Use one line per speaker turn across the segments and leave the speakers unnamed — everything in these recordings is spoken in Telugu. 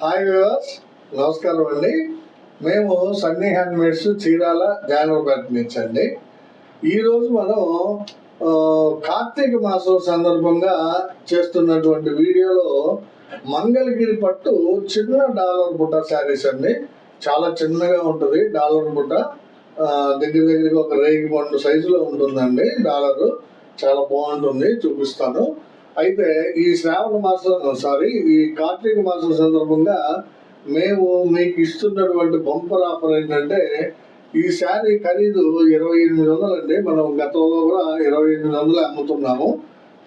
హాయ్ వ్యూవర్స్ నమస్కారం అండి మేము సన్నీ మేడ్స్ చీరాల జానపేట నుంచి అండి ఈరోజు మనం కార్తీక మాసం సందర్భంగా చేస్తున్నటువంటి వీడియోలో మంగళగిరి పట్టు చిన్న డాలర్ బుట్ట శారీస్ అండి చాలా చిన్నగా ఉంటుంది డాలర్ బుట్ట దగ్గర దగ్గరికి ఒక రేగి పండు సైజులో ఉంటుందండి డాలరు చాలా బాగుంటుంది చూపిస్తాను అయితే ఈ శ్రావణ మాసం సారీ ఈ కార్తీక మాసం సందర్భంగా మేము మీకు ఇస్తున్నటువంటి బంపర్ ఆఫర్ ఏంటంటే ఈ శారీ ఖరీదు ఇరవై ఎనిమిది వందలు అండి మనం గతంలో కూడా ఇరవై ఎనిమిది వందలు అమ్ముతున్నాము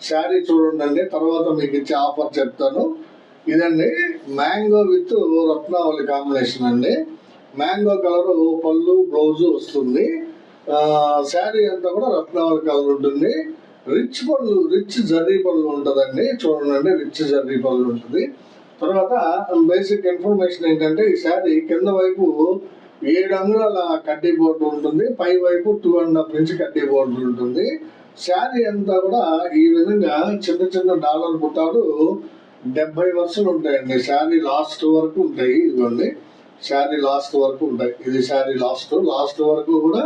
శారీ చూడండి అండి తర్వాత మీకు ఇచ్చే ఆఫర్ చెప్తాను ఇదండి మ్యాంగో విత్ రత్నావళి కాంబినేషన్ అండి మ్యాంగో కలరు పళ్ళు బ్లౌజు వస్తుంది శారీ అంతా కూడా రత్నావళి కలర్ ఉంటుంది రిచ్ పళ్ళు రిచ్ జర్రీ పళ్ళు ఉంటుందండి చూడండి రిచ్ జర్రీ పళ్ళు ఉంటుంది తర్వాత బేసిక్ ఇన్ఫర్మేషన్ ఏంటంటే ఈసారి కింద వైపు ఏడు అంగుళాల కడ్డీ బోర్డు ఉంటుంది పై వైపు టూ అండ్ హాఫ్ ఇంచ్ కడ్డీ బోర్డు ఉంటుంది శారీ అంతా కూడా ఈ విధంగా చిన్న చిన్న డాలర్ పుట్టాలు డెబ్బై వర్షలు ఉంటాయండి శారీ లాస్ట్ వరకు ఉంటాయి ఇదిగోండి శారీ లాస్ట్ వరకు ఉంటాయి ఇది శారీ లాస్ట్ లాస్ట్ వరకు కూడా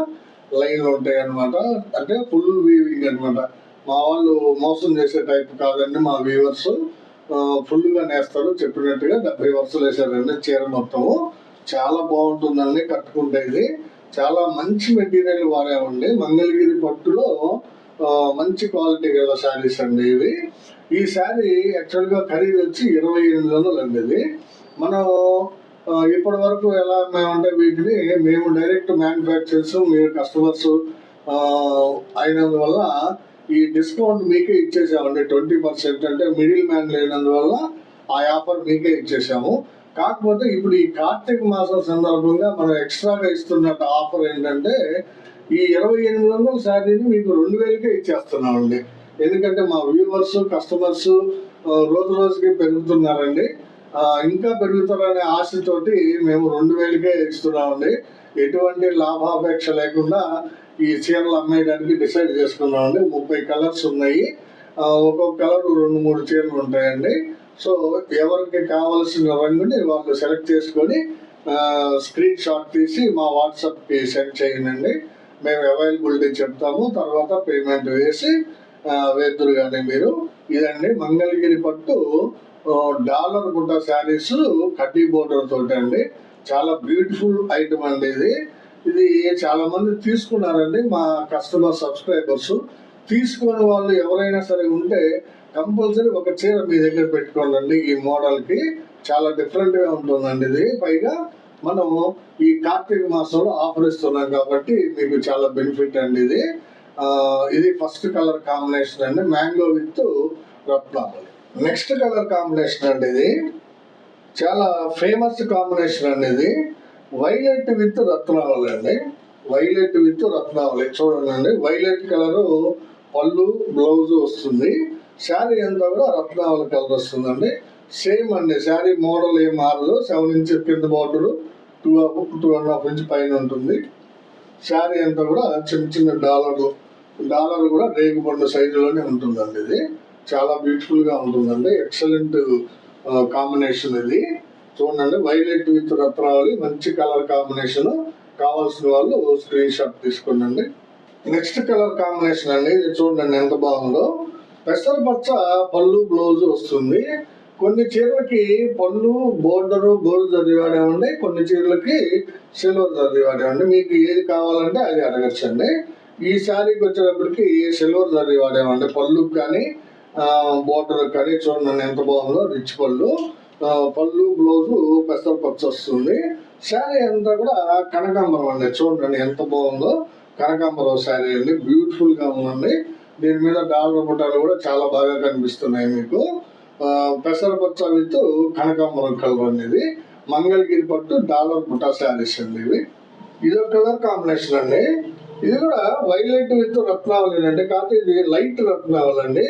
లైన్లు ఉంటాయి అనమాట అంటే ఫుల్ వీవింగ్ అనమాట మా వాళ్ళు మోసం చేసే టైప్ కాదండి మా వ్యూవర్స్ ఫుల్గా నేస్తారు చెప్పినట్టుగా డెబ్బై వర్షాలు వేసారండి చీర మొత్తము చాలా బాగుంటుందండి కట్టుకుంటే ఇది చాలా మంచి మెటీరియల్ వాడేవండి మంగళగిరి పట్టులో మంచి క్వాలిటీ గల శారీస్ అండి ఇవి ఈ శారీ యాక్చువల్గా ఖరీదు వచ్చి ఇరవై ఎనిమిది వందలు అండి ఇది మనం ఇప్పటి వరకు ఎలా మేమంటే వీటిని మేము డైరెక్ట్ మ్యానుఫ్యాక్చర్స్ మీరు కస్టమర్స్ అయినందువల్ల ఈ డిస్కౌంట్ మీకే ఇచ్చేసామండి ట్వంటీ పర్సెంట్ అంటే మిడిల్ మ్యాన్ లేనందువల్ల ఆ ఆఫర్ మీకే ఇచ్చేసాము కాకపోతే ఇప్పుడు ఈ కార్తీక మాసం సందర్భంగా మనం ఎక్స్ట్రాగా ఇస్తున్న ఆఫర్ ఏంటంటే ఈ ఇరవై ఎనిమిది వందల శారీని మీకు రెండు వేలకే ఇచ్చేస్తున్నామండి ఎందుకంటే మా వ్యూవర్స్ కస్టమర్స్ రోజు రోజుకి పెరుగుతున్నారండి ఇంకా పెరుగుతారనే ఆశతోటి మేము రెండు వేలకే ఇస్తున్నామండి ఎటువంటి లాభాపేక్ష లేకుండా ఈ చీరలు అమ్మేయడానికి డిసైడ్ చేసుకున్నామండి ముప్పై కలర్స్ ఉన్నాయి ఒక్కొక్క కలర్ రెండు మూడు చీరలు ఉంటాయండి సో ఎవరికి కావాల్సిన రంగుని వాళ్ళు సెలెక్ట్ చేసుకొని స్క్రీన్ షాట్ తీసి మా వాట్సాప్కి సెండ్ చేయండి మేము అవైలబిలిటీ చెప్తాము తర్వాత పేమెంట్ వేసి వేద్దురు కానీ మీరు ఇదండి మంగళగిరి పట్టు డాలర్ గుడ్డ శారీస్ కడ్డీ బోర్డర్ తోటండి చాలా బ్యూటిఫుల్ ఐటమ్ అండి ఇది ఇది చాలా మంది తీసుకున్నారండి మా కస్టమర్ సబ్స్క్రైబర్స్ తీసుకుని వాళ్ళు ఎవరైనా సరే ఉంటే కంపల్సరీ ఒక చీర మీ దగ్గర పెట్టుకోండి ఈ మోడల్కి చాలా డిఫరెంట్గా ఉంటుందండి ఇది పైగా మనము ఈ కార్తీక మాసంలో ఆఫర్ ఇస్తున్నాం కాబట్టి మీకు చాలా బెనిఫిట్ అండి ఇది ఇది ఫస్ట్ కలర్ కాంబినేషన్ అండి mango with Ratna next colour combination అండి ఇది చాలా ఫేమస్ కాంబినేషన్ అండి ఇది వైలెట్ విత్ రత్నావళి అండి వైలెట్ విత్ రత్నావళి చూడండి వైలెట్ కలరు పళ్ళు బ్లౌజ్ వస్తుంది శారీ అంతా కూడా రత్నావళి కలర్ వస్తుందండి సేమ్ అండి శారీ మోడల్ ఏం మారదు సెవెన్ ఇంచెస్ కింద border two half two and half inch పైన ఉంటుంది శారీ అంతా కూడా చిన్న చిన్న డాలర్లు డాలర్ కూడా పండు సైజులోనే ఉంటుందండి ఇది చాలా బ్యూటిఫుల్గా ఉంటుందండి ఎక్సలెంట్ కాంబినేషన్ ఇది చూడండి వైలెట్ విత్ రత్నావళి మంచి కలర్ కాంబినేషన్ కావాల్సిన వాళ్ళు స్క్రీన్ షాట్ తీసుకోండి నెక్స్ట్ కలర్ కాంబినేషన్ అండి ఇది చూడండి ఎంత బాగుందో పెసర పచ్చ పళ్ళు బ్లౌజ్ వస్తుంది కొన్ని చీరలకి పళ్ళు బోర్డరు గోల్డ్ ఉండి కొన్ని చీరలకి సిల్వర్ ఉండి మీకు ఏది కావాలంటే అది అడగచ్చండి ఈ శారీకి వచ్చేటప్పటికి సిల్వర్ చదివాడేమండి పళ్ళుకి కానీ బోర్డర్ కానీ చూడండి ఎంత బాగుందో రిచ్ పళ్ళు పళ్ళు బ్లౌజు పెసర పచ్చి వస్తుంది శారీ అంతా కూడా కనకాంబరం అండి చూడండి ఎంత బాగుందో కనకాంబరం శారీ అండి బ్యూటిఫుల్గా ఉందండి దీని మీద డాలర్ పుట్టాలు కూడా చాలా బాగా కనిపిస్తున్నాయి మీకు పెసర పచ్చ విత్ కనకాంబరం కలర్ అనేది మంగళగిరి పట్టు డాలర్ బుట్టా శారీస్ అండి ఇవి ఇది కలర్ కాంబినేషన్ అండి ఇది కూడా వైలెట్ విత్ రత్నావళి అండి కాకపోతే ఇది లైట్ రత్నావళి అండి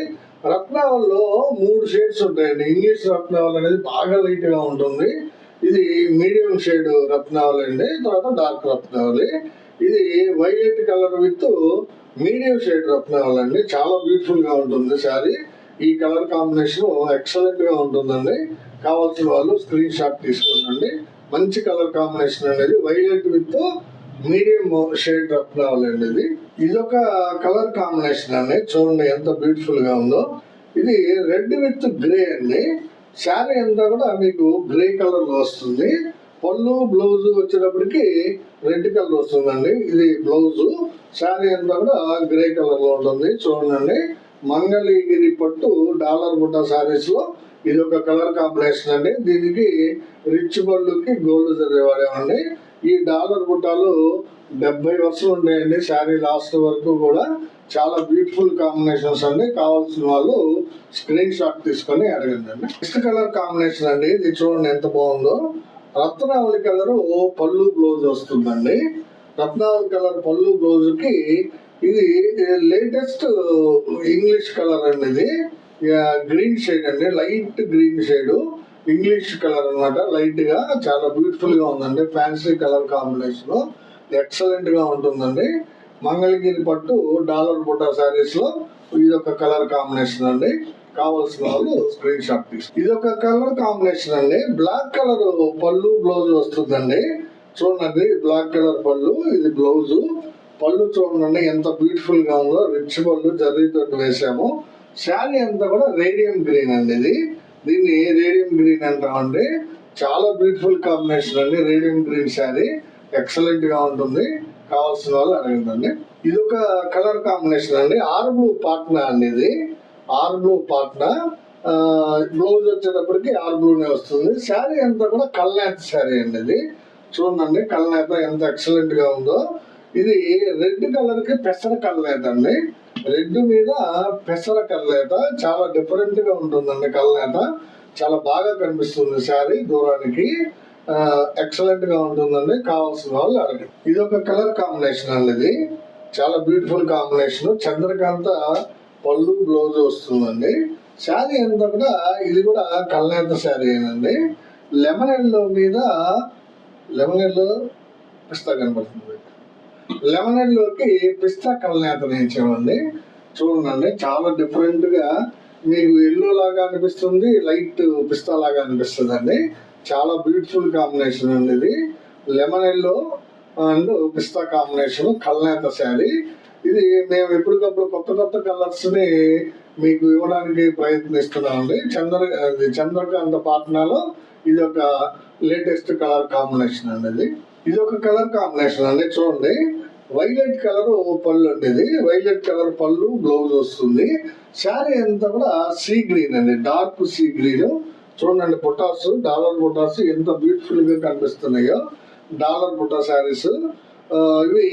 రత్నావల్లో మూడు షేడ్స్ ఉంటాయండి ఇంగ్లీష్ రత్నావల్ అనేది బాగా లైట్ గా ఉంటుంది ఇది మీడియం షేడ్ రత్నావళి అండి తర్వాత డార్క్ రత్నావళి ఇది violet colour with medium shade Ratnavali అండి చాలా బ్యూటిఫుల్ గా ఉంటుంది సారీ ఈ కలర్ కాంబినేషన్ ఎక్సలెంట్ గా ఉంటుందండి కావాల్సిన వాళ్ళు స్క్రీన్ షాట్ తీసుకోండి మంచి కలర్ కాంబినేషన్ అనేది violet with medium shade rough level అండి ఇది ఇది ఒక కలర్ కాంబినేషన్ అండి చూడండి ఎంత బ్యూటిఫుల్ గా ఉందో ఇది రెడ్ విత్ గ్రే అండి శారీ అంతా కూడా మీకు గ్రే కలర్ వస్తుంది పళ్ళు బ్లౌజ్ వచ్చేటప్పటికి రెడ్ కలర్ వస్తుందండి ఇది బ్లౌజ్ శారీ అంతా కూడా గ్రే కలర్ లో ఉంటుంది చూడండి మంగళగిరి పట్టు డాలర్ బుట్ట శారీస్ లో ఇది ఒక కలర్ కాంబినేషన్ అండి దీనికి రిచ్ పళ్ళుకి గోల్డ్ జరిగేవాడేమండి ఈ డాలర్ బుట్టాలు డెబ్బై వర్షం ఉంటాయండి శారీ లాస్ట్ వరకు కూడా చాలా బ్యూటిఫుల్ కాంబినేషన్స్ అండి కావాల్సిన వాళ్ళు స్క్రీన్ షాట్ తీసుకొని అడగండి అండి నెక్స్ట్ కలర్ కాంబినేషన్ అండి ఇది చూడండి ఎంత బాగుందో రత్నావళి కలర్ పళ్ళు బ్లౌజ్ వస్తుందండి రత్నావళి కలర్ పళ్ళు బ్లౌజ్కి ఇది లేటెస్ట్ ఇంగ్లీష్ కలర్ అండి ఇది గ్రీన్ షేడ్ అండి light green shade English colour అనమాట లైట్ గా చాలా బ్యూటిఫుల్ గా ఉందండి ఫ్యాన్సీ కలర్ కాంబినేషన్ ఎక్సలెంట్ గా ఉంటుందండి మంగళగిరి పట్టు డాలర్ బుట్టా శారీస్ లో ఇది ఒక కలర్ కాంబినేషన్ అండి కావలసిన వాళ్ళు స్క్రీన్ షాట్ తీసుకు ఇది ఒక కలర్ కాంబినేషన్ అండి బ్లాక్ కలర్ పళ్ళు బ్లౌజ్ వస్తుందండి చూడండి బ్లాక్ కలర్ పళ్ళు ఇది బ్లౌజ్ పళ్ళు చూడండి ఎంత బ్యూటిఫుల్ గా ఉందో రిచ్ పళ్ళు జరీతో వేసాము శారీ అంతా కూడా రేడియం గ్రీన్ అండి ఇది దీన్ని రేడియం గ్రీన్ అంటామండి చాలా బ్యూటిఫుల్ కాంబినేషన్ అండి రేడియం గ్రీన్ శారీ ఎక్సలెంట్ గా ఉంటుంది కావాల్సిన వాళ్ళు అడగండి ఇది ఒక కలర్ కాంబినేషన్ అండి ఆర్ బ్లూ పాట్నా అండి ఇది ఆర్ బ్లూ పాట్నా బ్లౌజ్ వచ్చేటప్పటికి ఆర్ బ్లూనే వస్తుంది శారీ అంతా కూడా కల్నేత శారీ అండి ఇది చూడండి కల్నేత ఎంత ఎక్సలెంట్ గా ఉందో ఇది రెడ్ కలర్ కి పెసర కల్నేత అండి రెడ్ మీద పెసర కల్లేత చాలా డిఫరెంట్ గా ఉంటుందండి కల్లేత చాలా బాగా కనిపిస్తుంది శారీ దూరానికి ఎక్సలెంట్ గా ఉంటుందండి కావాల్సిన వాళ్ళు అడగండి ఇది ఒక కలర్ కాంబినేషన్ అండి ఇది చాలా బ్యూటిఫుల్ కాంబినేషన్ చంద్రకాంత పళ్ళు బ్లౌజ్ వస్తుందండి శారీ అంత కూడా ఇది కూడా కల్నేత శారీ అండి లెమన్ ఎల్లో మీద లెమన్ ఎల్లో పిస్తా కనబడుతుంది లెమనెడ్ లోకి పిస్తా కలర్ అతను ఇచ్చామండి చూడండి చాలా డిఫరెంట్ గా మీకు ఎల్లో లాగా అనిపిస్తుంది లైట్ పిస్తా లాగా అనిపిస్తుంది అండి చాలా బ్యూటిఫుల్ కాంబినేషన్ అండి ఇది లెమన్ ఎల్లో అండ్ పిస్తా కాంబినేషన్ కల్నేత శారీ ఇది మేము ఎప్పటికప్పుడు కొత్త కొత్త కలర్స్ ని మీకు ఇవ్వడానికి ప్రయత్నిస్తున్నామండి చంద్ర చంద్రకాంత పాట్నాలో ఇది ఒక లేటెస్ట్ కలర్ కాంబినేషన్ అండి ఇది ఇది ఒక కలర్ కాంబినేషన్ అండి చూడండి వైలెట్ కలర్ పళ్ళు అండి ఇది వైలెట్ కలర్ పళ్ళు బ్లౌజ్ వస్తుంది శారీ అంతా కూడా సీ గ్రీన్ అండి డార్క్ సీ గ్రీన్ చూడండి పొటాస్ డాలర్ బుటాస్ ఎంత బ్యూటిఫుల్ గా కనిపిస్తున్నాయో డాలర్ పొటా శారీస్ ఇవి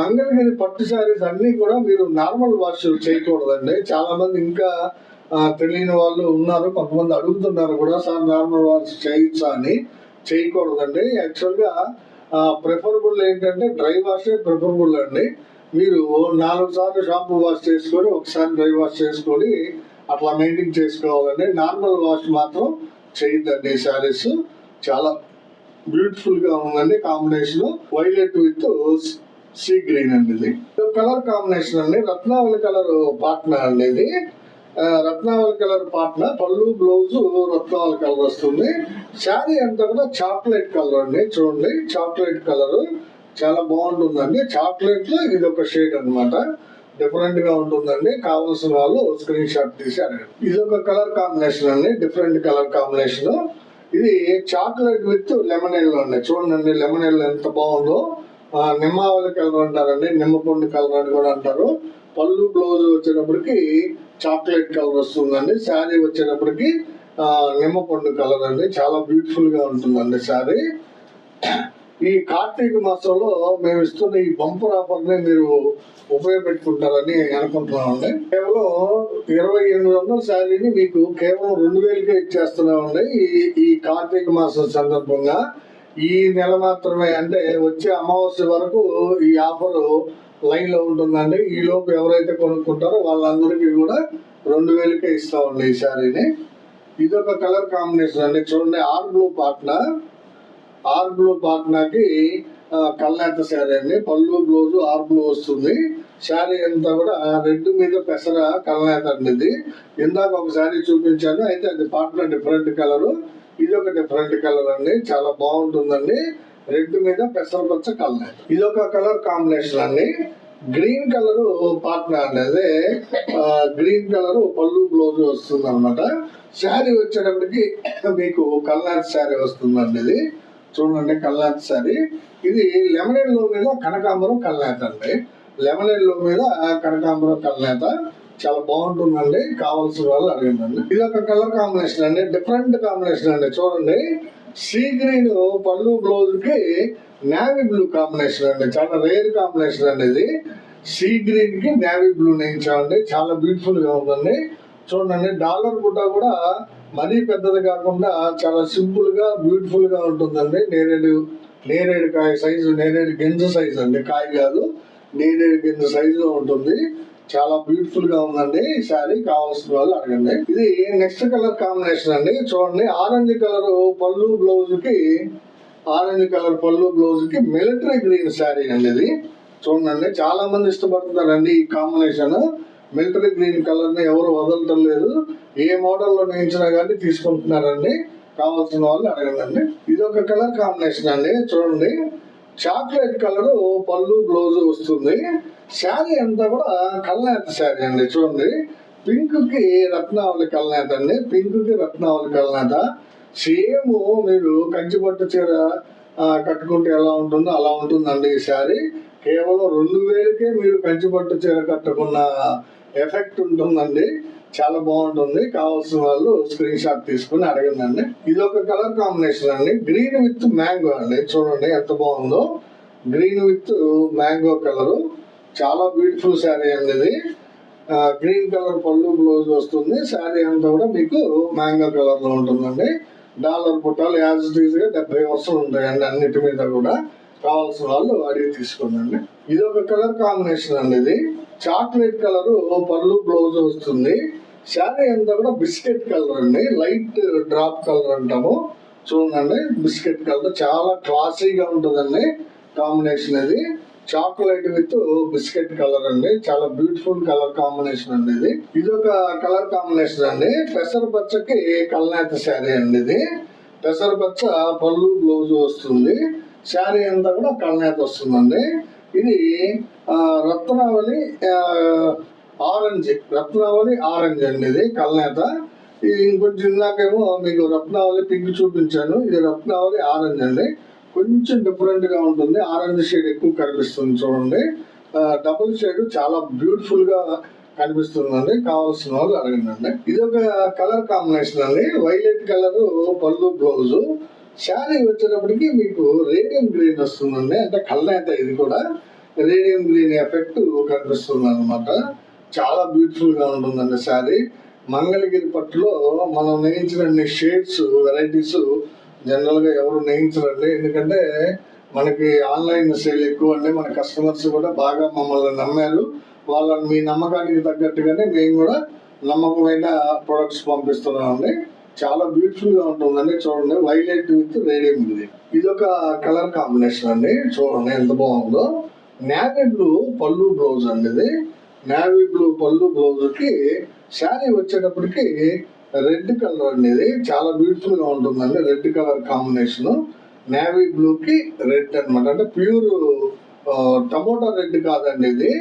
మంగళగిరి పట్టు శారీస్ అన్నీ కూడా మీరు నార్మల్ వాష్ చేయకూడదండి చాలా మంది ఇంకా తెలియని వాళ్ళు ఉన్నారు కొంతమంది అడుగుతున్నారు కూడా సార్ నార్మల్ వాష్ చేయొచ్చా అని చేయకూడదండి యాక్చువల్గా ప్రిఫరబుల్ ఏంటంటే డ్రై వాషే ప్రిఫరబుల్ అండి మీరు నాలుగు సార్లు షాంపూ వాష్ చేసుకొని ఒకసారి డ్రై వాష్ చేసుకొని అట్లా మెయింటైన్ చేసుకోవాలండి నార్మల్ వాష్ మాత్రం చేయొద్దండి శారీస్ చాలా బ్యూటిఫుల్గా ఉందండి combination violet with sea green అండి ఇది కలర్ కాంబినేషన్ అండి రత్నావళి కలర్ పాట్నా అండి ఇది రత్నావళి కలర్ పాటన పళ్ళు బ్లౌజ్ రత్నావళి కలర్ వస్తుంది శారీ అంతా కూడా చాక్లెట్ కలర్ అండి చూడండి చాక్లెట్ కలర్ చాలా బాగుంటుందండి చాక్లెట్ లో ఇది ఒక షేడ్ అనమాట డిఫరెంట్ గా ఉంటుందండి కావలసిన వాళ్ళు స్క్రీన్ షాట్ తీశారు ఇది ఒక కలర్ కాంబినేషన్ అండి డిఫరెంట్ కలర్ కాంబినేషన్ ఇది చాక్లెట్ విత్ లెమన్ ఎల్ అండి చూడండి లెమన్ ఎల్ ఎంత బాగుందో నిమ్మావళి కలర్ అంటారండి నిమ్మపండు కలర్ అని కూడా అంటారు పళ్ళు బ్లౌజ్ వచ్చేటప్పటికి చాక్లెట్ కలర్ వస్తుందండి శారీ వచ్చేటప్పటికి నిమ్మ పండు కలర్ అండి చాలా బ్యూటిఫుల్గా ఉంటుందండి శారీ ఈ కార్తీక మాసంలో మేము ఇస్తున్న ఈ బంపర్ ని మీరు ఉపయోగపెట్టుకుంటారని అనుకుంటున్నామండి కేవలం ఇరవై ఎనిమిది వందల శారీని మీకు కేవలం రెండు వేలకే ఇచ్చేస్తున్నామండి ఈ ఈ కార్తీక మాసం సందర్భంగా ఈ నెల మాత్రమే అంటే వచ్చే అమావాస్య వరకు ఈ ఆఫరు లైన్లో ఉంటుందండి ఈ లోపు ఎవరైతే కొనుక్కుంటారో వాళ్ళందరికీ కూడా రెండు వేలకే ఇస్తా ఉంది ఈ శారీని ఇది ఒక కలర్ కాంబినేషన్ అండి చూడండి ఆర్ బ్లూ పాట్నా ఆర్ బ్లూ పాట్నాకి కల్నేత శారీ అండి పళ్ళు బ్లౌజు ఆర్ బ్లూ వస్తుంది శారీ అంతా కూడా రెడ్ మీద పెసర కల్నేత అండి ఇది ఇందాక ఒక శారీ చూపించాను అయితే అది పాట్నా డిఫరెంట్ కలరు ఇది ఒక డిఫరెంట్ కలర్ అండి చాలా బాగుంటుందండి రెడ్ మీద పెసర పచ్చ కలర్ ఇది ఒక కలర్ కాంబినేషన్ అండి గ్రీన్ కలర్ పార్ట్నర్ అనేది గ్రీన్ కలర్ పళ్ళు బ్లౌజ్ వస్తుంది అనమాట శారీ వచ్చేటప్పటికి మీకు కల్నాథ్ శారీ వస్తుందండి ఇది చూడండి కల్నాథ్ శారీ ఇది లెమనేడ్ లో మీద కనకాంబరం కల్నాత అండి లెమనేడ్ లో మీద కనకాంబరం కల్నాత చాలా బాగుంటుందండి కావాల్సిన వాళ్ళు అడిగిందండి ఇది ఒక కలర్ కాంబినేషన్ అండి డిఫరెంట్ కాంబినేషన్ అండి చూడండి సీ గ్రీన్ పళ్ళు బ్లౌజ్కి నేవీ బ్లూ కాంబినేషన్ అండి చాలా రేర్ కాంబినేషన్ అండి ఇది సీ కి నేవీ బ్లూ నేయించామండి చాలా బ్యూటిఫుల్గా ఉందండి చూడండి డాలర్ గుడ్డ కూడా మరీ పెద్దది కాకుండా చాలా సింపుల్గా బ్యూటిఫుల్గా ఉంటుందండి నేరేడు నేరేడు కాయ సైజు నేరేడు గింజ సైజు అండి కాయ కాదు నేరేడు గింజ సైజులో ఉంటుంది చాలా బ్యూటిఫుల్ గా ఉందండి ఈ శారీ కావాల్సిన వాళ్ళు అడగండి ఇది నెక్స్ట్ కలర్ కాంబినేషన్ అండి చూడండి ఆరెంజ్ కలర్ పళ్ళు బ్లౌజ్ కి ఆరెంజ్ కలర్ పళ్ళు బ్లౌజ్ కి మిలిటరీ గ్రీన్ శారీ అండి ఇది చూడండి చాలా మంది ఇష్టపడుతున్నారండి ఈ కాంబినేషన్ మిలిటరీ గ్రీన్ కలర్ ని ఎవరు వదలటం లేదు ఏ మోడల్లో నేయించినా కానీ తీసుకుంటున్నారండి కావాల్సిన వాళ్ళు అడగండి ఇది ఒక కలర్ కాంబినేషన్ అండి చూడండి చాక్లెట్ కలర్ పళ్ళు బ్లౌజ్ వస్తుంది శారీ అంతా కూడా కళ్ళనేత శారీ అండి చూడండి పింక్కి రత్నావళి కళ్ళనేత అండి పింక్కి రత్నావళి కళ్ళనేత సేమ్ మీరు కంచిపట్టు చీర కట్టుకుంటే ఎలా ఉంటుందో అలా ఉంటుందండి ఈ శారీ కేవలం రెండు వేలకే మీరు కంచిపట్టు చీర కట్టుకున్న ఎఫెక్ట్ ఉంటుందండి చాలా బాగుంటుంది కావాల్సిన వాళ్ళు స్క్రీన్ షాట్ తీసుకుని అడగండి ఇది ఒక కలర్ కాంబినేషన్ అండి గ్రీన్ విత్ మ్యాంగో అండి చూడండి ఎంత బాగుందో గ్రీన్ విత్ మ్యాంగో కలరు చాలా బ్యూటిఫుల్ శారీ అండి ఇది గ్రీన్ కలర్ పళ్ళు బ్లౌజ్ వస్తుంది శారీ అంతా కూడా మీకు మ్యాంగో కలర్ లో ఉంటుందండి డాలర్ పుట్టాలు యాజ్ ఇట్ గా డెబ్బై వస్తువులు ఉంటాయండి అన్నిటి మీద కూడా కావాల్సిన వాళ్ళు అడిగి తీసుకోండి ఇది ఒక కలర్ కాంబినేషన్ అండి ఇది చాక్లెట్ కలర్ పళ్ళు బ్లౌజ్ వస్తుంది శారీ అంతా కూడా బిస్కెట్ కలర్ అండి లైట్ డ్రాప్ కలర్ అంటాము చూడండి బిస్కెట్ కలర్ చాలా క్లాసీగా ఉంటుందండి కాంబినేషన్ ఇది చాక్లెట్ విత్ బిస్కెట్ కలర్ అండి చాలా బ్యూటిఫుల్ కలర్ కాంబినేషన్ అండి ఇది ఇది ఒక కలర్ కాంబినేషన్ అండి పెసర బచ్చకి కల్నేత శారీ అండి ఇది పెసర బచ్చ పళ్ళు బ్లౌజ్ వస్తుంది శారీ అంతా కూడా కల్నేత వస్తుందండి ఇది రత్నావళి ఆరెంజ్ రత్నావళి ఆరెంజ్ అండి ఇది కల్నేత ఇంకొంచెం ఇందాకేమో మీకు రత్నావళి పింక్ చూపించాను ఇది రత్నావళి ఆరెంజ్ అండి కొంచెం డిఫరెంట్ గా ఉంటుంది ఆరెంజ్ షేడ్ ఎక్కువ కనిపిస్తుంది చూడండి డబుల్ షేడ్ చాలా బ్యూటిఫుల్ కనిపిస్తుంది కనిపిస్తుందండి కావాల్సిన వాళ్ళు అడగండి ఇది ఒక కలర్ కాంబినేషన్ అండి వైలెట్ కలర్ పళ్ళు బ్లౌజు శారీ వచ్చేటప్పటికి మీకు రేడియం గ్రీన్ వస్తుందండి అంటే అయితే ఇది కూడా రేడియం గ్రీన్ ఎఫెక్ట్ కనిపిస్తుంది అనమాట చాలా గా ఉంటుందండి శారీ మంగళగిరి పట్టులో మనం నేయించిన షేడ్స్ వెరైటీస్ జనరల్గా ఎవరు నేయించరండి ఎందుకంటే మనకి ఆన్లైన్ సేల్ ఎక్కువ అండి మన కస్టమర్స్ కూడా బాగా మమ్మల్ని నమ్మారు వాళ్ళ మీ నమ్మకానికి తగ్గట్టుగానే మేము కూడా నమ్మకమైన ప్రొడక్ట్స్ పంపిస్తున్నామండి చాలా బ్యూటిఫుల్గా ఉంటుందండి చూడండి వైలెట్ విత్ రేడియం ఇది ఇది ఒక కలర్ కాంబినేషన్ అండి చూడండి ఎంత బాగుందో నేవీ బ్లూ పళ్ళు బ్లౌజ్ అండి ఇది నేవీ బ్లూ పళ్ళు బ్లౌజ్కి శారీ వచ్చేటప్పటికి రెడ్ కలర్ అనేది చాలా బ్యూటిఫుల్ గా ఉంటుందండి red colour combination navy blue కి రెడ్ అనమాట అంటే ప్యూర్ టమోటా రెడ్ కాదండి ఇది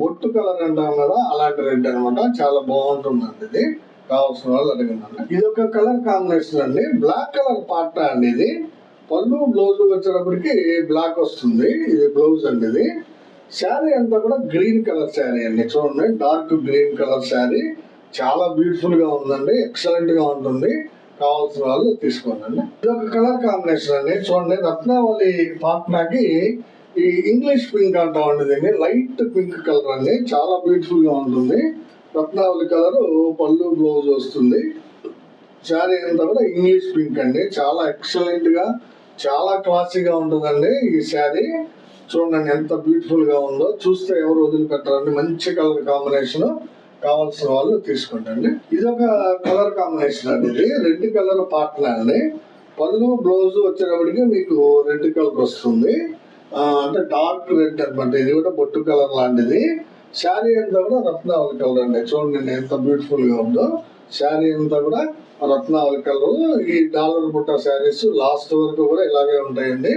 బొట్టు కలర్ అంటాం కదా అలాంటి రెడ్ అనమాట చాలా బాగుంటుందండి ఇది కావాల్సిన వాళ్ళు అడిగినాను ఇది ఒక కలర్ కాంబినేషన్ అండి బ్లాక్ కలర్ పాట అండి ఇది పళ్ళు బ్లౌజ్ వచ్చేటప్పటికి బ్లాక్ వస్తుంది ఇది బ్లౌజ్ అండి ఇది శారీ అంతా కూడా గ్రీన్ కలర్ శారీ అండి చూడండి డార్క్ గ్రీన్ కలర్ శారీ చాలా బ్యూటిఫుల్గా ఉందండి ఎక్సలెంట్గా ఉంటుంది కావాల్సిన వాళ్ళు తీసుకోండి ఒక కలర్ కాంబినేషన్ అండి చూడండి రత్నావళి పాట్నాకి ఈ ఇంగ్లీష్ పింక్ అంటా దీన్ని లైట్ పింక్ కలర్ అండి చాలా బ్యూటిఫుల్గా ఉంటుంది రత్నావళి కలర్ పళ్ళు బ్లౌజ్ వస్తుంది శారీ అంతా కూడా ఇంగ్లీష్ పింక్ అండి చాలా ఎక్సలెంట్గా చాలా క్లాసీగా ఉంటుందండి ఈ శారీ చూడండి ఎంత బ్యూటిఫుల్గా ఉందో చూస్తే ఎవరు వదిలిపెట్టారండి మంచి కలర్ కాంబినేషన్ కావాల్సిన వాళ్ళు తీసుకుంటండి ఇది ఒక కలర్ కాంబినేషన్ అండి ఇది రెడ్ కలర్ పాటన అండి పదులు బ్లౌజ్ వచ్చేటప్పటికి మీకు రెడ్ కలర్ వస్తుంది అంటే డార్క్ రెడ్ అనమాట ఇది కూడా బొట్టు కలర్ లాంటిది శారీ అంతా కూడా రత్నావళి కలర్ అండి చూడండి ఎంత బ్యూటిఫుల్ గా ఉందో శారీ అంతా కూడా రత్నావళి కలర్ ఈ డాలర్ బుట్ట శారీస్ లాస్ట్ వరకు కూడా ఇలాగే ఉంటాయండి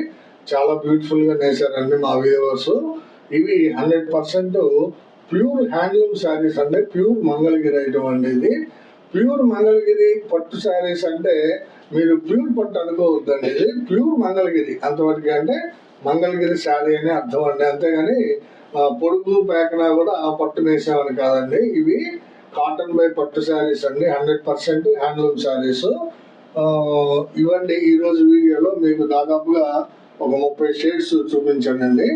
చాలా బ్యూటిఫుల్ గా నేసారండి మా వ్యూవర్స్ ఇవి hundred percent pure handloom saris అంటే ప్యూర్ మంగళగిరి ఐటమ్ అండి ఇది ప్యూర్ మంగళగిరి పట్టు శారీస్ అంటే మీరు ప్యూర్ పట్టు అనుకోవద్దండి ఇది ప్యూర్ మంగళగిరి అంతవరకు అంటే మంగళగిరి శారీ అనే అర్థం అండి అంతేగాని పొడుగు పేకన కూడా ఆ పట్టు వేసామని కాదండి ఇవి కాటన్ బై పట్టు శారీస్ అండి హండ్రెడ్ పర్సెంట్ హ్యాండ్లూమ్ శారీస్ ఇవ్వండి ఈరోజు వీడియోలో మీకు దాదాపుగా ఒక ముప్పై షేడ్స్ చూపించానండి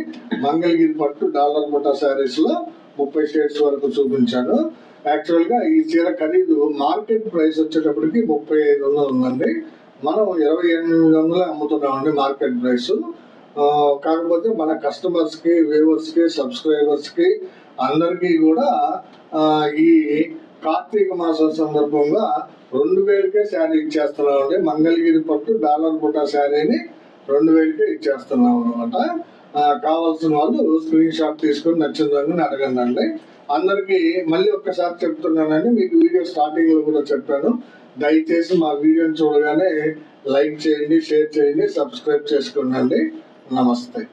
మంగళగిరి పట్టు డాలర్ శారీస్ శారీస్లో ముప్పై షేర్స్ వరకు చూపించాను యాక్చువల్గా ఈ చీర ఖరీదు మార్కెట్ ప్రైస్ వచ్చేటప్పటికి ముప్పై ఐదు వందలు ఉందండి మనం ఇరవై ఎనిమిది వందలు అమ్ముతున్నామండి మార్కెట్ ప్రైస్ కాకపోతే మన కస్టమర్స్కి వ్యూవర్స్కి సబ్స్క్రైబర్స్కి అందరికీ కూడా ఈ కార్తీక మాసం సందర్భంగా రెండు వేలకే శారీ ఇచ్చేస్తున్నాం అండి మంగళగిరి పట్టు డాలర్ పుట్ట శారీని రెండు వేలకే ఇచ్చేస్తున్నాం అనమాట కావాల్సిన వాళ్ళు స్క్రీన్ షాట్ తీసుకొని నచ్చిన రంగుని అడగండి అందరికీ మళ్ళీ ఒక్కసారి చెప్తున్నానండి మీకు వీడియో స్టార్టింగ్లో కూడా చెప్పాను దయచేసి మా వీడియోని చూడగానే లైక్ చేయండి షేర్ చేయండి సబ్స్క్రైబ్ చేసుకోండి నమస్తే